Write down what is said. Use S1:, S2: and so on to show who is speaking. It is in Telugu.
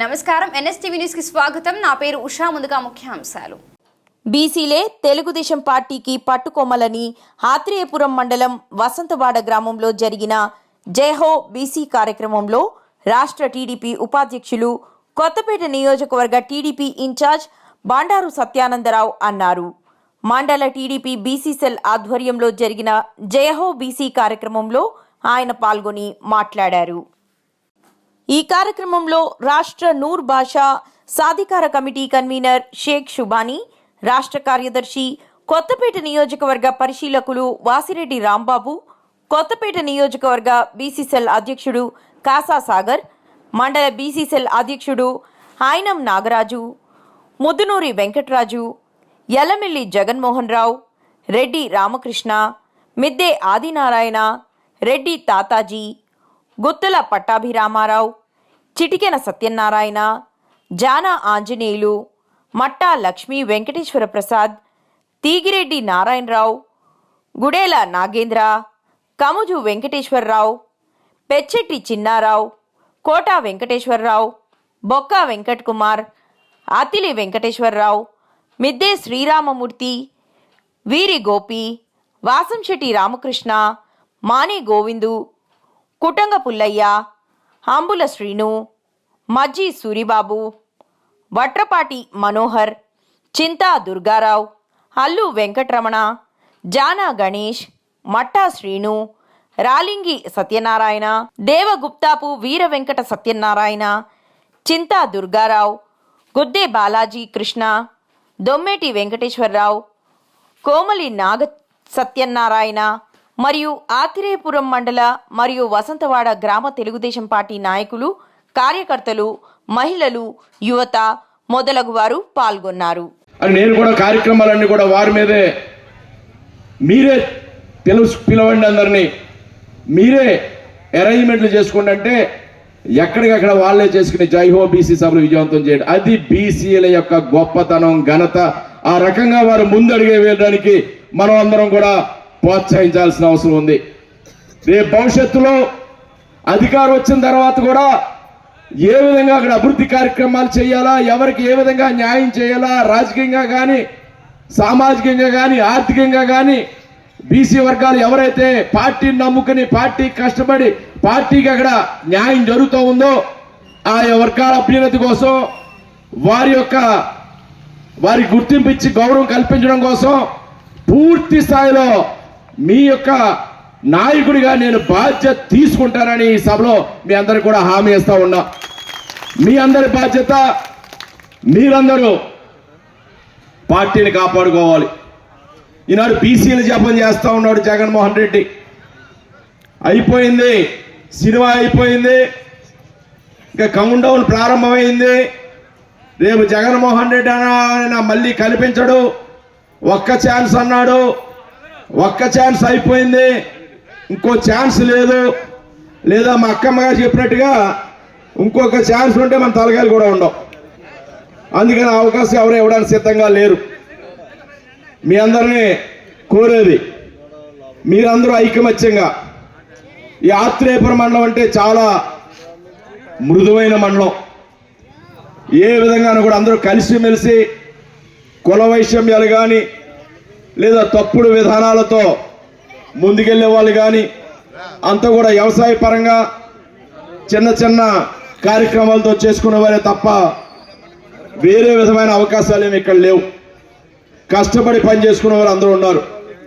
S1: నమస్కారం. ఎన్ఎస్టీవీ న్యూస్కి స్వాగతం. నా పేరు ఉషా. ముందుగా ముఖ్యాంశాలు.
S2: బీసీలే తెలుగుదేశం పార్టీకి పట్టుకోమలని ఆత్రేయపురం మండలం వసంతవాడ గ్రామంలో జరిగిన జయహో బీసీ కార్యక్రమంలో రాష్ట్ర టీడీపీ ఉపాధ్యక్షులు కొత్తపేట నియోజకవర్గ టీడీపీ ఇన్ఛార్జ్ బాండారు సత్యానందరావు అన్నారు. మండల టీడీపీ బీసీ సెల్ ఆధ్వర్యంలో జరిగిన జయహో బీసీ కార్యక్రమంలో ఆయన పాల్గొని మాట్లాడారు. ఈ కార్యక్రమంలో రాష్ట్ర నూర్ భాషా సాధికార కమిటీ కన్వీనర్ షేక్ షుబానీ రాష్ట్ర కార్యదర్శి కొత్తపేట నియోజకవర్గ పరిశీలకులు వాసిరెడ్డి రాంబాబు కొత్తపేట నియోజకవర్గ బీసీసెల్ అధ్యక్షుడు కాసా సాగర్ మండల బీసీసెల్ అధ్యక్షుడు ఆయనం నాగరాజు ముద్దునూరి వెంకట్రాజు యలమిల్లి జగన్మోహన్ రావు రెడ్డి రామకృష్ణ మిద్దే ఆదినారాయణ రెడ్డి తాతాజీ గుత్తుల పట్టాభిరామారావు చిటికెన సత్యనారాయణ జానా ఆంజనేయులు మట్టా లక్ష్మీ వెంకటేశ్వర ప్రసాద్ తీగిరెడ్డి నారాయణరావు గుడేల నాగేంద్ర కముజు వెంకటేశ్వరరావు పెచ్చెట్టి చిన్నారావు కోట వెంకటేశ్వరరావు బొక్క వెంకట్ కుమార్ అతిలి వెంకటేశ్వరరావు మిద్దే శ్రీరామమూర్తి వీరి గోపి వాసంశెట్టి రామకృష్ణ మానే గోవిందు కుటంగ పుల్లయ్య ఆంబుల శ్రీను మజ్జి సూరిబాబు వట్రపాటి మనోహర్ చింతా దుర్గారావు అల్లు వెంకటరమణ జానా గణేష్ మట్టా శ్రీను రాలింగి సత్యనారాయణ దేవగుప్తాపు వీర వెంకట సత్యనారాయణ చింతా దుర్గారావు గుద్దే బాలాజీ కృష్ణ దొమ్మేటి వెంకటేశ్వరరావు కోమలి నాగ సత్యనారాయణ మరియు ఆతిరేయపురం మండల మరియు వసంతవాడ గ్రామ తెలుగుదేశం పార్టీ నాయకులు కార్యకర్తలు మహిళలు యువత మొదలగు వారు పాల్గొన్నారు
S3: నేను కూడా కార్యక్రమాలన్నీ కూడా వారి మీదే మీరే తెలుసు పిలవండి అందరినీ. మీరే అరేంజ్మెంట్లు చేసుకోండి అంటే ఎక్కడికక్కడ వాళ్ళే చేసుకుని జైహో బీసీ సభలు విజయవంతం చేయడం. అది బీసీల యొక్క గొప్పతనం ఘనత. ఆ రకంగా వారు ముందడిగే వేయడానికి మనం అందరం కూడా ప్రోత్సహించాల్సిన అవసరం ఉంది. రేపు భవిష్యత్తులో అధికారం వచ్చిన తర్వాత కూడా ఏ విధంగా అక్కడ అభివృద్ధి కార్యక్రమాలు చేయాలా ఎవరికి ఏ విధంగా న్యాయం చేయాలా రాజకీయంగా కానీ సామాజికంగా కానీ ఆర్థికంగా కానీ బీసీ వర్గాలు ఎవరైతే పార్టీని నమ్ముకుని పార్టీ కష్టపడి పార్టీకి అక్కడ న్యాయం జరుగుతూ ఉందో ఆయా వర్గాల అభ్యున్నతి కోసం వారి యొక్క వారి గుర్తింపు ఇచ్చి గౌరవం కల్పించడం కోసం పూర్తి స్థాయిలో మీ యొక్క నాయకుడిగా నేను బాధ్యత తీసుకుంటానని ఈ సభలో మీ అందరు కూడా హామీ ఇస్తా ఉన్నా. మీ అందరి బాధ్యత మీరందరూ పార్టీని కాపాడుకోవాలి. ఈనాడు బీసీలు జపం చేస్తూ ఉన్నాడు జగన్మోహన్ రెడ్డి. అయిపోయింది సినిమా అయిపోయింది ఇంకా కౌంట్ డౌన్ ప్రారంభమైంది. రేపు జగన్మోహన్ రెడ్డి అన్న మళ్ళీ కనిపించడు. ఒక్క ఛాన్స్ అన్నాడు. ఒక్క ఛాన్స్ అయిపోయింది. ఇంకో ఛాన్స్ లేదు. లేదా మా అక్కమ్మ గారు చెప్పినట్టుగా ఇంకొక ఛాన్స్ ఉంటే మన తలకాయలు కూడా ఉండవు. అందుకని ఆ అవకాశం ఎవరు ఇవ్వడానికి సిద్ధంగా లేరు. మీ అందరినీ కోరేది మీరందరూ ఐకమత్యంగా ఈ ఆత్రేయపుర మండలం అంటే చాలా మృదువైన మండలం. ఏ విధంగానూ కూడా అందరూ కలిసిమెలిసి కుల వైషమ్యాలు కానీ లేదా తప్పుడు విధానాలతో ముందుకెళ్ళే వాళ్ళు కానీ అంతా కూడా వ్యవసాయ పరంగా చిన్న చిన్న కార్యక్రమాలతో చేసుకునేవారే తప్ప వేరే విధమైన అవకాశాలు ఏమి ఇక్కడ లేవు. కష్టపడి పని చేసుకునే వారు అందరూ ఉన్నారు.